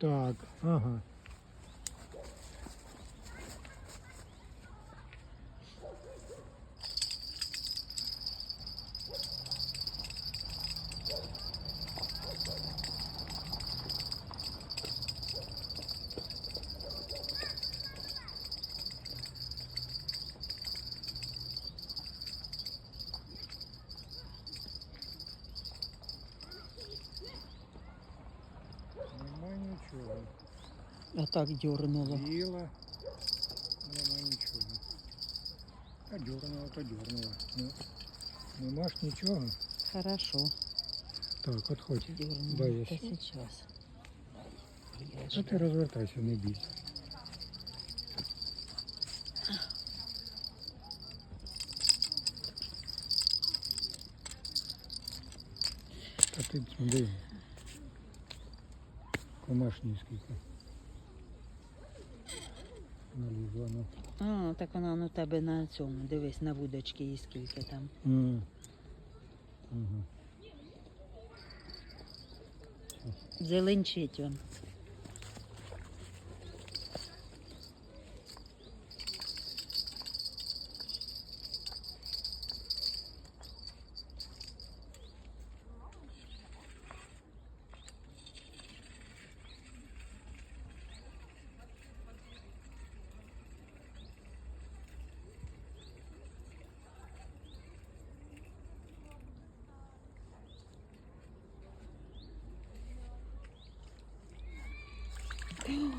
Так, ага. А так дьорнуло. Біла, нема нічого. А дьорнула, то дьорнула. Ну, нема ж нічого. Хорошо. Так, отходь. Дьорнуло. Дай я Та сі- сейчас. Я А ж- ти розвертайся, не бійся. Та ти диви. Комашні скільки. Налізла ну. А, так вона ну тебе на цьому. Дивись, на вудочці і скільки там. Mm. Угу. Зеленчить он.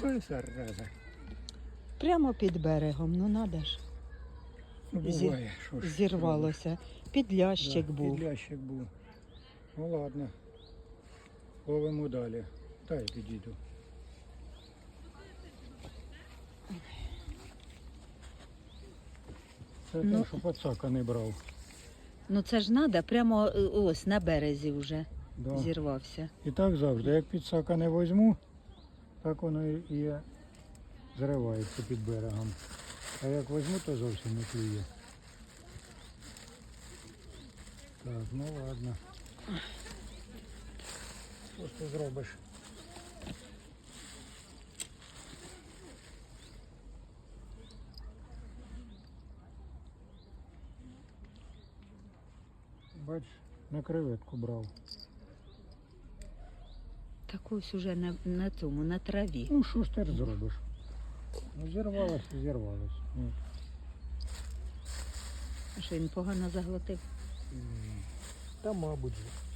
Ой, зараза. Прямо під берегом, ну надо ж. Буває, що ж. Зірвалося. Підлящик Да, був. Підлящик був. Ну ладно. Ловимо далі. Та я підійду. Це Ну. те, що пацака не брав. Ну це ж надо, прямо е, ось на березі вже Да. зірвався. І так завжди. Як підсака не возьму, так воно і зривається під берегом. А як возьму, то зовсім не клює. Так, ну ладно. Що ти зробиш? Бач, на креветку брав. Так ось уже на, на цьому, на траві. Ну що ж ти зробиш? Ну, зірвалося, зірвалося. А що він погано заглотив? Та мабуть. же.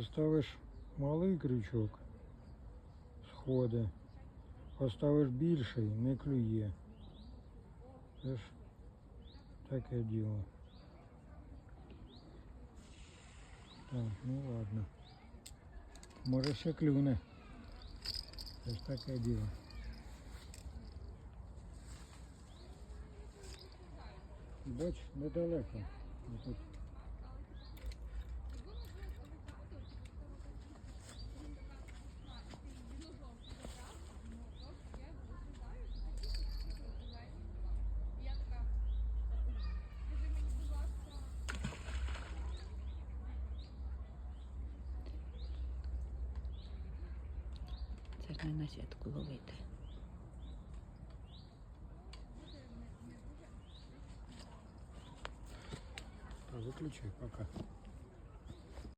Поставиш малий крючок, сходи. Поставиш більший, не клює. Це ж таке діло. Так, ну ладно. Може ще клюне. Це ж таке діло. Бач, недалеко. Отут. Це на сітку ловити. Та пока.